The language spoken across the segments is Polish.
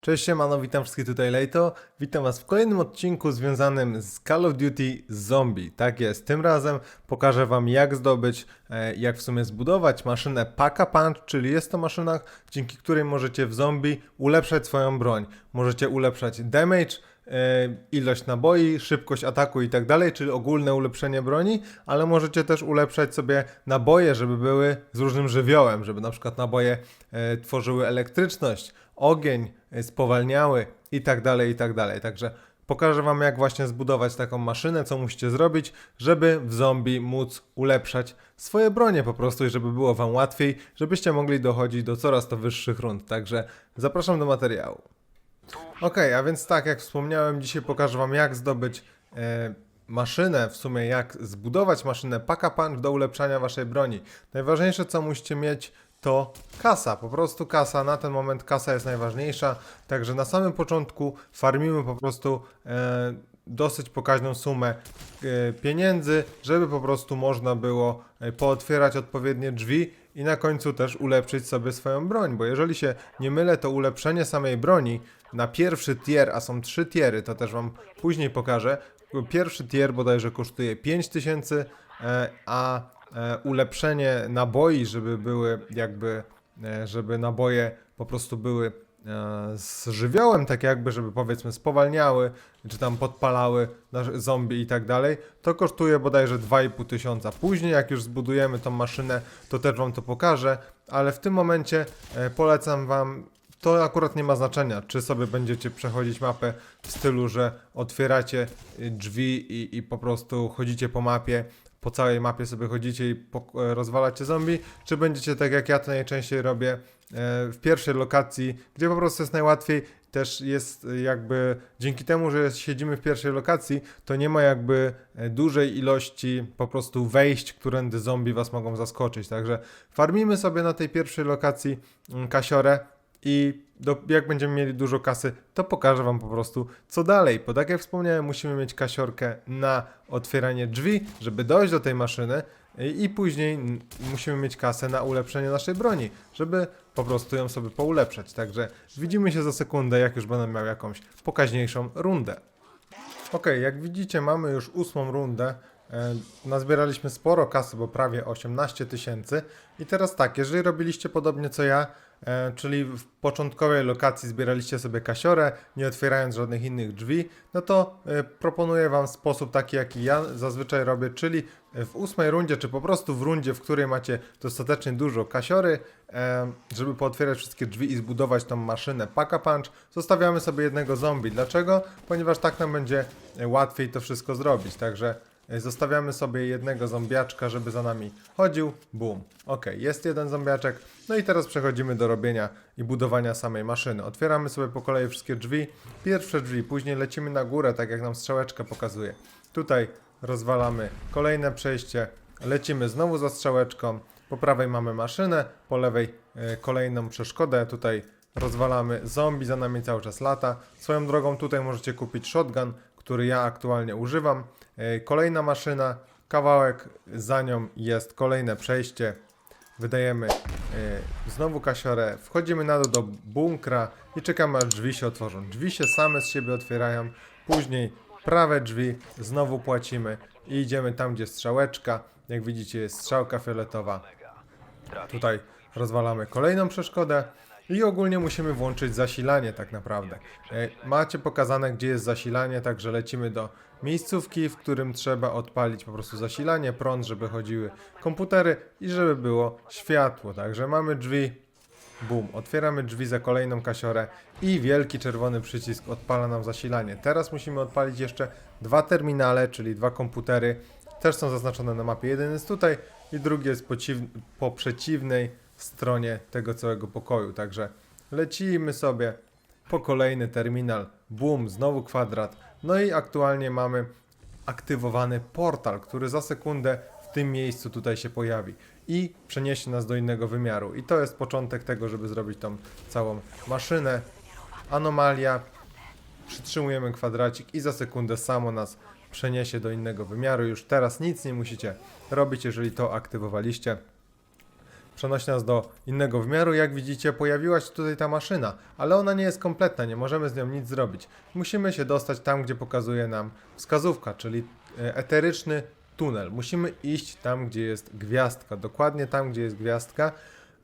Cześć, siemano, witam wszystkich tutaj Lejto. Witam was w kolejnym odcinku związanym z Call of Duty Zombie. Tak jest, tym razem pokażę wam jak zdobyć, e, jak w sumie zbudować maszynę Pack a Punch, czyli jest to maszyna, dzięki której możecie w zombie ulepszać swoją broń. Możecie ulepszać damage, ilość naboi, szybkość ataku i tak dalej, czyli ogólne ulepszenie broni, ale możecie też ulepszać sobie naboje, żeby były z różnym żywiołem, żeby na przykład naboje e, tworzyły elektryczność, ogień, e, spowalniały i tak dalej, i tak dalej. Także pokażę wam jak właśnie zbudować taką maszynę, co musicie zrobić, żeby w zombie móc ulepszać swoje bronie po prostu i żeby było wam łatwiej, żebyście mogli dochodzić do coraz to wyższych rund. Także zapraszam do materiału. Okej, a więc tak, jak wspomniałem, dzisiaj pokażę Wam, jak zdobyć e, maszynę, w sumie jak zbudować maszynę Pack a Punch do ulepszania Waszej broni. Najważniejsze, co musicie mieć, to kasa, po prostu kasa. Na ten moment kasa jest najważniejsza, także na samym początku farmimy po prostu e, dosyć pokaźną sumę e, pieniędzy, żeby po prostu można było e, pootwierać odpowiednie drzwi i na końcu też ulepszyć sobie swoją broń, bo jeżeli się nie mylę, to ulepszenie samej broni na pierwszy tier, a są trzy tiery, to też wam później pokażę. Pierwszy tier bodajże kosztuje 5000, e, a e, ulepszenie naboi, żeby były jakby, e, żeby naboje po prostu były z żywiołem, tak jakby, żeby powiedzmy spowalniały, czy tam podpalały zombie i tak dalej, to kosztuje bodajże 2,5 tysiąca. Później, jak już zbudujemy tą maszynę, to też wam to pokażę, ale w tym momencie e, polecam wam to akurat nie ma znaczenia, czy sobie będziecie przechodzić mapę w stylu, że otwieracie drzwi i, i po prostu chodzicie po mapie, po całej mapie sobie chodzicie i e, rozwalacie zombie, czy będziecie tak jak ja to najczęściej robię e, w pierwszej lokacji, gdzie po prostu jest najłatwiej, też jest y, jakby dzięki temu, że siedzimy w pierwszej lokacji, to nie ma jakby e, dużej ilości po prostu wejść, którędy zombie was mogą zaskoczyć. Także farmimy sobie na tej pierwszej lokacji mm, kasiorę i do, jak będziemy mieli dużo kasy, to pokażę wam po prostu co dalej. Bo tak jak wspomniałem, musimy mieć kasiorkę na otwieranie drzwi, żeby dojść do tej maszyny i, i później musimy mieć kasę na ulepszenie naszej broni, żeby po prostu ją sobie poulepszać. Także widzimy się za sekundę, jak już będę miał jakąś pokaźniejszą rundę. Okej, jak widzicie, mamy już ósmą rundę. E, nazbieraliśmy sporo kasy, bo prawie 18 tysięcy. I teraz tak, jeżeli robiliście podobnie co ja, czyli w początkowej lokacji zbieraliście sobie kasiorę, nie otwierając żadnych innych drzwi, no to e, proponuję Wam sposób taki, jaki ja zazwyczaj robię, czyli w ósmej rundzie, czy po prostu w rundzie, w której macie dostatecznie dużo kasiory, e, żeby pootwierać wszystkie drzwi i zbudować tą maszynę Pack a Punch, zostawiamy sobie jednego zombie. Dlaczego? Ponieważ tak nam będzie e, łatwiej to wszystko zrobić. Także e, zostawiamy sobie jednego zombiaczka, żeby za nami chodził. Boom. Ok, jest jeden zombiaczek. No i teraz przechodzimy do robienia i budowania samej maszyny. Otwieramy sobie po kolei wszystkie drzwi. Pierwsze drzwi, później lecimy na górę, tak jak nam strzałeczka pokazuje. Tutaj rozwalamy kolejne przejście, lecimy znowu za strzałeczką. Po prawej mamy maszynę, po lewej e, kolejną przeszkodę. Tutaj rozwalamy zombie, za nami cały czas lata. Swoją drogą tutaj możecie kupić shotgun, który ja aktualnie używam. E, Kolejna maszyna, kawałek za nią jest kolejne przejście. Wydajemy e, znowu kasiorę, wchodzimy na dół do bunkra i czekamy aż drzwi się otworzą. Drzwi się same z siebie otwierają, później prawe drzwi, znowu płacimy i idziemy tam, gdzie strzałeczka. Jak widzicie jest strzałka fioletowa. Tutaj rozwalamy kolejną przeszkodę i ogólnie musimy włączyć zasilanie tak naprawdę. E, Macie pokazane gdzie jest zasilanie, także lecimy do miejscówki, w którym trzeba odpalić po prostu zasilanie, prąd, żeby chodziły komputery i żeby było światło. Także mamy drzwi, Bum, otwieramy drzwi za kolejną kasiorę i wielki czerwony przycisk odpala nam zasilanie. Teraz musimy odpalić jeszcze dwa terminale, czyli dwa komputery. Też są zaznaczone na mapie. Jeden jest tutaj i drugi jest po, po przeciwnej stronie tego całego pokoju. Także lecimy sobie po kolejny terminal. Bum, znowu kwadrat. No i aktualnie mamy aktywowany portal, który za sekundę w tym miejscu tutaj się pojawi i przeniesie nas do innego wymiaru. I to jest początek tego, żeby zrobić tą całą maszynę. Anomalia, przytrzymujemy kwadracik i za sekundę samo nas przeniesie do innego wymiaru. Już teraz nic nie musicie robić, jeżeli to aktywowaliście. Przenosi nas do innego wymiaru. Jak widzicie, pojawiła się tutaj ta maszyna, ale ona nie jest kompletna, nie możemy z nią nic zrobić. Musimy się dostać tam, gdzie pokazuje nam wskazówka, czyli e, eteryczny tunel. Musimy iść tam, gdzie jest gwiazdka, dokładnie tam, gdzie jest gwiazdka,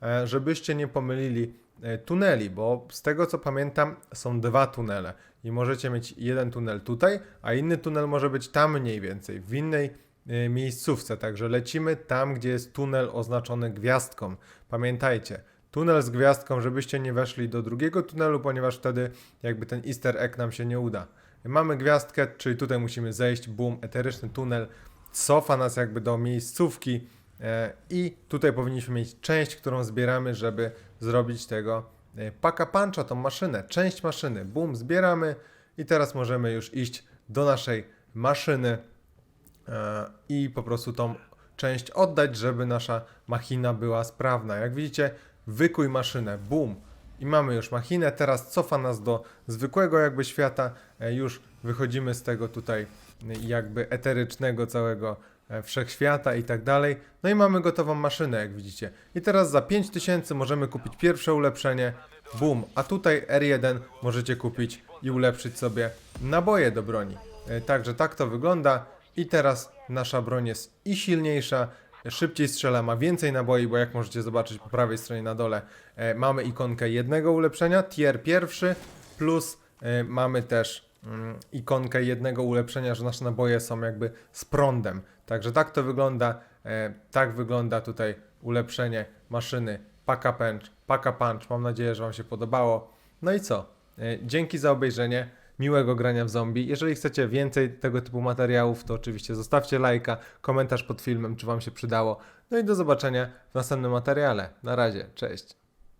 e, żebyście nie pomylili e, tuneli, bo z tego co pamiętam, są dwa tunele i możecie mieć jeden tunel tutaj, a inny tunel może być tam mniej więcej, w innej miejscówce. Także lecimy tam, gdzie jest tunel oznaczony gwiazdką. Pamiętajcie, tunel z gwiazdką, żebyście nie weszli do drugiego tunelu, ponieważ wtedy jakby ten easter egg nam się nie uda. Mamy gwiazdkę, czyli tutaj musimy zejść, boom, eteryczny tunel, cofa nas jakby do miejscówki e, i tutaj powinniśmy mieć część, którą zbieramy, żeby zrobić tego e, paka puncha, tą maszynę, część maszyny, boom, zbieramy i teraz możemy już iść do naszej maszyny i po prostu tą część oddać, żeby nasza machina była sprawna. Jak widzicie, wykuj maszynę, boom. I mamy już machinę, teraz cofa nas do zwykłego jakby świata, e, już wychodzimy z tego tutaj e, jakby eterycznego całego e, wszechświata i tak dalej. No i mamy gotową maszynę, jak widzicie. I teraz za 5000 możemy kupić pierwsze ulepszenie, boom. A tutaj R1 możecie kupić i ulepszyć sobie naboje do broni. E, Także tak to wygląda. I teraz nasza broń jest i silniejsza, szybciej strzela, ma więcej naboi, bo jak możecie zobaczyć po prawej stronie na dole, e, mamy ikonkę jednego ulepszenia, tier pierwszy, plus e, mamy też mm, ikonkę jednego ulepszenia, że nasze naboje są jakby z prądem. Także tak to wygląda, e, tak wygląda tutaj ulepszenie maszyny Paka Punch, Paka Punch. Mam nadzieję, że Wam się podobało. No i co? E, Dzięki za obejrzenie. Miłego grania w zombie. Jeżeli chcecie więcej tego typu materiałów, to oczywiście zostawcie lajka, komentarz pod filmem, czy Wam się przydało. No i do zobaczenia w następnym materiale. Na razie, cześć.